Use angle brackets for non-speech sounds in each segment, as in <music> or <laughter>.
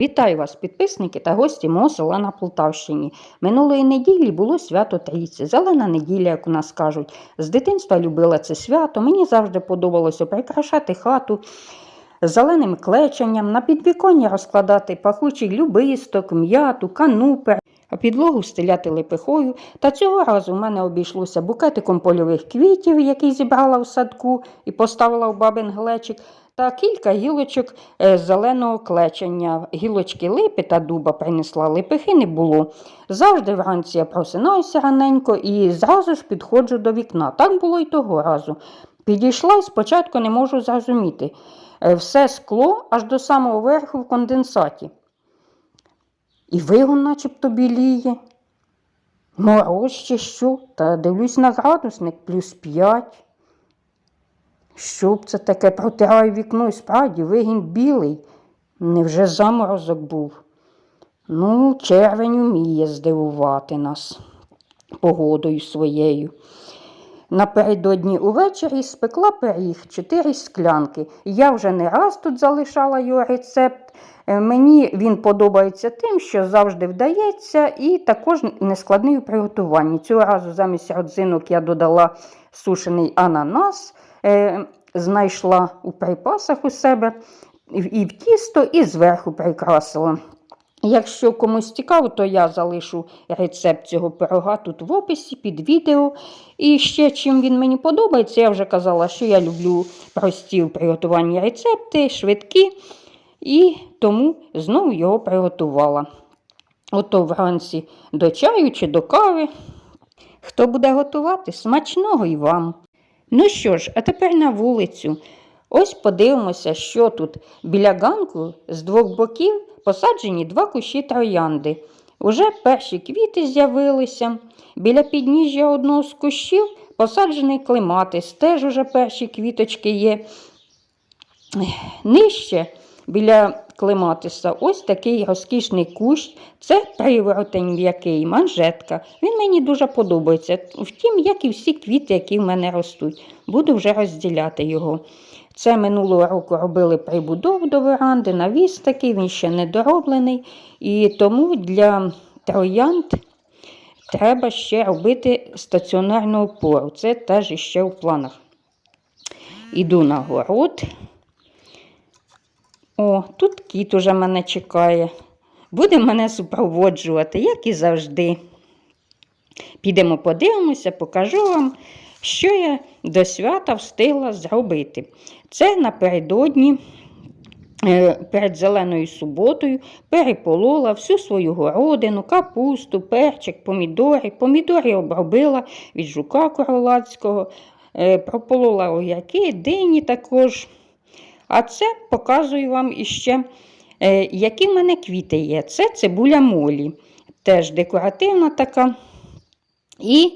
Вітаю вас, підписники та гості мого села на Полтавщині. Минулої неділі було свято Трійці, зелена неділя, як у нас кажуть. З дитинства любила це свято. Мені завжди подобалося прикрашати хату зеленим клеченням, на підвіконня розкладати пахучий любисток, м'яту, канупер, а підлогу стиляти лепихою. Та цього разу в мене обійшлося букетиком польових квітів, який зібрала в садку і поставила в бабин глечик, та кілька гілочок е, зеленого клечення. Гілочки липи та дуба принесла, липихи не було. Завжди вранці я просинаюся раненько і зразу ж підходжу до вікна. Так було й того разу. Підійшла і спочатку не можу зрозуміти. Е, Все скло аж до самого верху в конденсаті. І вигон начебто біліє. Мороз чи що, та дивлюсь на градусник плюс 5. Що б це таке? Протираю вікно і справді вигін білий. Невже заморозок був? Ну, червень уміє здивувати нас погодою своєю. Напередодні увечері спекла пиріг, чотири склянки. Я вже не раз тут залишала його рецепт. Е, Мені він подобається тим, що завжди вдається, і також нескладний у приготуванні. Цього разу замість родзинок я додала сушений ананас, е, знайшла у припасах у себе і в тісто, і зверху прикрасила. Якщо комусь цікаво, то я залишу рецепт цього пирога тут в описі під відео. І ще чим він мені подобається, я вже казала, що я люблю прості в приготуванні рецепти, швидкі, і тому знову його приготувала. Ото вранці до чаю чи до кави. Хто буде готувати, смачного і вам. Ну що ж, а тепер на вулицю. Ось подивимося, що тут. Біля ганку з двох боків посаджені два кущі троянди. Уже перші квіти з'явилися. Біля підніжжя одного з кущів посаджений клематис. Теж уже перші квіточки є. Нижче біля клематиса ось такий розкішний кущ. Це приворотень м'який, манжетка. Він мені дуже подобається. Втім, як і всі квіти, які в мене ростуть. Буду вже розділяти його. Це минулого року робили прибудову до веранди, навіс такий, він ще не дороблений. І тому для троянд треба ще робити стаціонарну опору. Це теж ще в планах. Іду на город. О, тут кіт уже мене чекає. Буде мене супроводжувати, як і завжди. Підемо подивимося, покажу вам, що я до свята встигла зробити. Це напередодні, е, перед зеленою суботою, переполола всю свою городину, капусту, перчик, помідори. Помідори обробила від жука королацького, е, прополола огірки, дині також. А це показую вам іще, е, які в мене квіти є. Це цибуля молі, теж декоративна така. І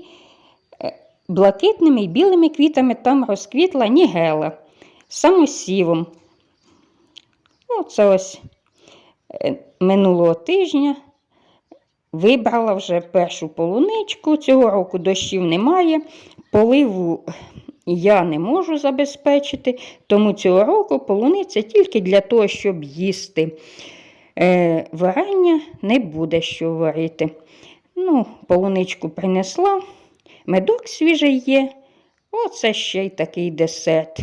блакитними і білими квітами там розквітла нігела самосівом. Оце ось е, минулого тижня вибрала вже першу полуничку. Цього року дощів немає, поливу я не можу забезпечити, тому цього року полуниця тільки для того, щоб їсти. Е, Варення не буде що варити. Ну, Полуничку принесла, медок свіжий є. Оце ще й такий десерт.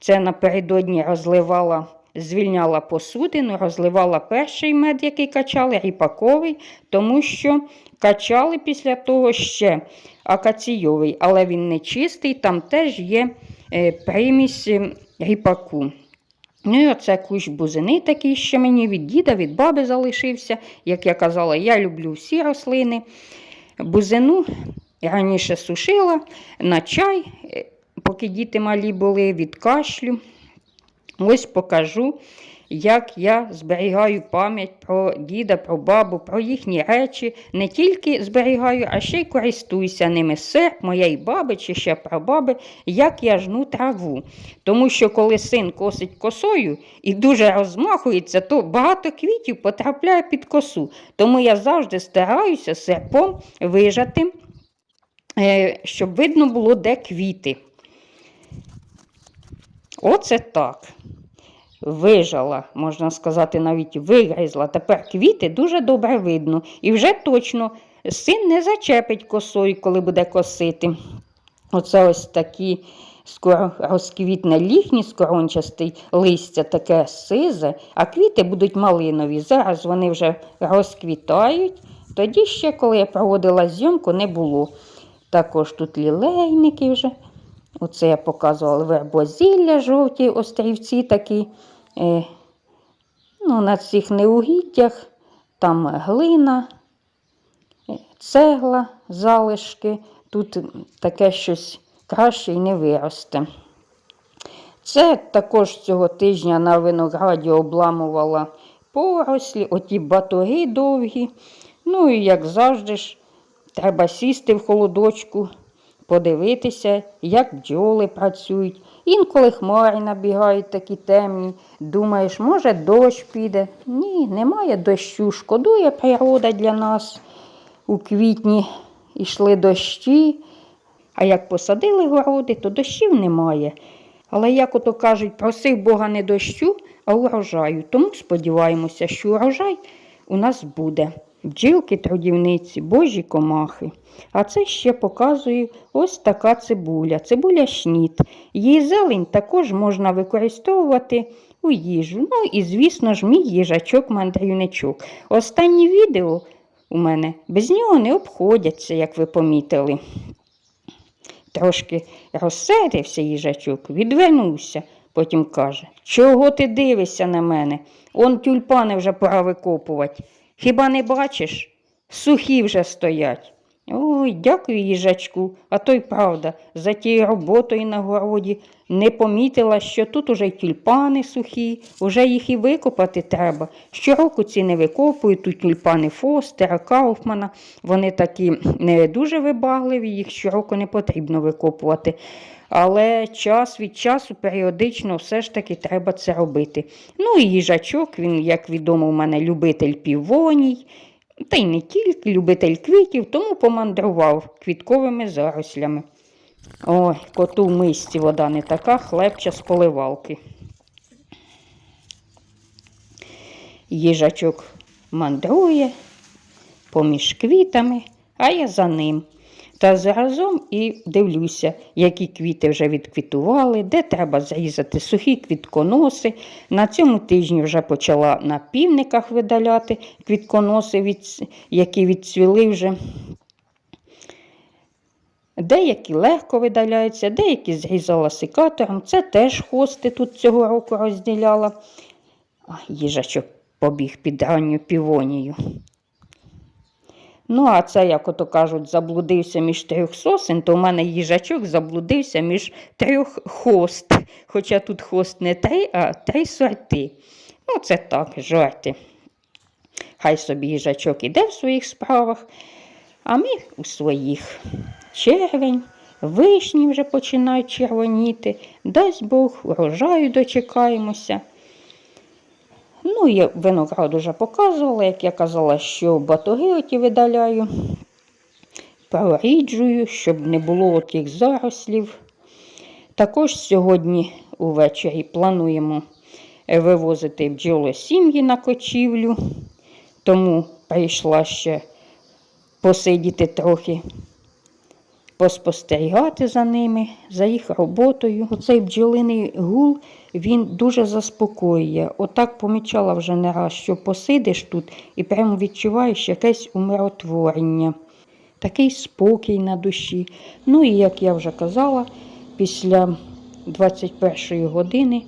Це напередодні розливала, звільняла посудину, розливала перший мед, який качали, ріпаковий, тому що качали після того ще акаційовий, але він не чистий, там теж є е, примісь е, ріпаку. Ну і оце кущ бузини такий ще мені від діда, від баби залишився. Як я казала, я люблю всі рослини. Бузину раніше сушила на чай, поки діти малі були від кашлю. Ось покажу, як я зберігаю пам'ять про діда, про бабу, про їхні речі. Не тільки зберігаю, а ще й користуюся ними. Серп моєї баби чи ще прабаби, як я жну траву. Тому що коли син косить косою і дуже розмахується, то багато квітів потрапляє під косу. Тому я завжди стараюся серпом вижати, щоб видно було, де квіти. Оце так. вижала, можна сказати, навіть вигризла. Тепер квіти дуже добре видно. І вже точно син не зачепить косою, коли буде косити. Оце ось такі скоро розквітне ліхні скорончастий листя таке сизе, а квіти будуть малинові. Зараз вони вже розквітають. Тоді ще, коли я проводила зйомку, не було. Також тут лілейники вже. Оце я показувала вербозілля, жовті острівці такі. Е, ну, на цих неугіддях, там глина, е, цегла, залишки. Тут таке щось краще й не виросте. Це також цього тижня на винограді обламувала порослі, оті батоги довгі. Ну і як завжди ж, треба сісти в холодочку, подивитися, як бджоли працюють. Інколи хмари набігають такі темні. Думаєш, може, дощ піде. Ні, немає дощу. Шкодує природа для нас. У квітні йшли дощі, а як посадили городи, то дощів немає. Але, як ото кажуть, просив Бога не дощу, а урожаю. Тому сподіваємося, що урожай у нас буде. Бджілки, трудівниці, божі комахи. А це ще показує ось така цибуля. Цибуля шніт. Її зелень також можна використовувати у їжу. Ну і, звісно ж, мій їжачок-мандрівничок. Останні відео у мене без нього не обходяться, як ви помітили. Трошки розсерився їжачок, відвернувся, потім каже, чого ти дивишся на мене? Он тюльпани вже пора викопувати. Хіба не бачиш? Сухі вже стоять. Ой, дякую, їжачку, а то й правда, за тією роботою на городі не помітила, що тут уже й тюльпани сухі, уже їх і викопати треба. Щороку ці не викопують, тут тюльпани Фостера, Кауфмана. Вони такі не дуже вибагливі, їх щороку не потрібно викопувати. Але час від часу періодично все ж таки треба це робити. Ну і їжачок, він, як відомо, у мене любитель півоній. Та й не тільки любитель квітів, тому помандрував квітковими зарослями. Ой, коту в мисці вода не така, хлебча з поливалки. Їжачок мандрує поміж квітами, а я за ним. Та заразом і дивлюся, які квіти вже відквітували, де треба зрізати сухі квітконоси. На цьому тижні вже почала на півниках видаляти квітконоси, від, які відцвіли вже. Деякі легко видаляються, деякі зрізала секатором. Це теж хости тут цього року розділяла. А, їжачок побіг під ранню півонію. Ну, а це, як ото кажуть, заблудився між трьох сосен, то в мене їжачок заблудився між трьох хост. Хоча тут хост не три, а три сорти. Ну, це так, жарти. Хай собі їжачок іде в своїх справах, а ми у своїх. Червень, вишні вже починають червоніти, дасть Бог, урожаю дочекаємося. Ну, я виноград уже показувала, як я казала, що батоги оті видаляю, проріджую, щоб не було отих зарослів. Також сьогодні увечері плануємо вивозити бджолосім'ї на кочівлю, тому прийшла ще посидіти трохи, поспостерігати за ними, за їх роботою. Оцей бджолиний гул він дуже заспокоює. Отак помічала вже не раз, що посидиш тут і прямо відчуваєш якесь умиротворення, такий спокій на душі. Ну і як я вже казала, після 21 години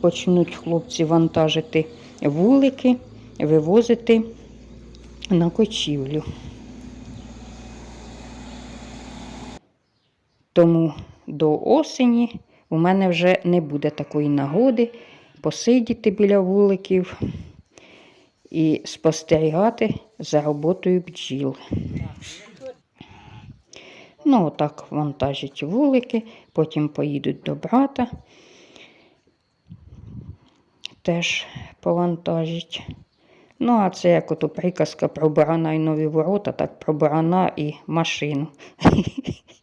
почнуть хлопці вантажити вулики, вивозити на кочівлю. Тому до осені у мене вже не буде такої нагоди посидіти біля вуликів і спостерігати за роботою бджіл. Ну, отак вантажать вулики, потім поїдуть до брата. Теж повантажить. Ну, а це як ото приказка про барана і нові ворота, так про барана і машину. <laughs>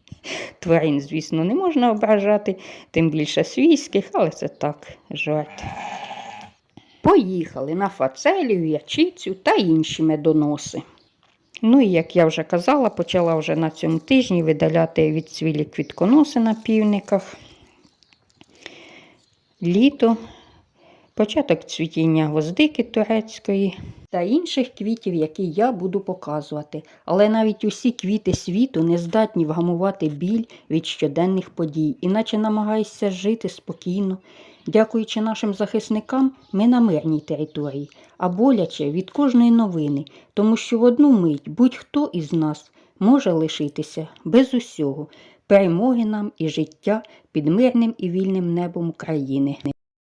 Тварин, звісно, не можна ображати, тим більше свійських, але це так, жарт. Поїхали на фацелію, ячицю та інші медоноси. Ну і як я вже казала, почала вже на цьому тижні видаляти відцвілі квітконоси на півниках. Літо, початок цвітіння гвоздики турецької та інших квітів, які я буду показувати. Але навіть усі квіти світу не здатні вгамувати біль від щоденних подій, іначе намагаєшся жити спокійно. Дякуючи нашим захисникам, ми на мирній території, а боляче від кожної новини, тому що в одну мить будь-хто із нас може лишитися без усього, перемоги нам і життя під мирним і вільним небом України.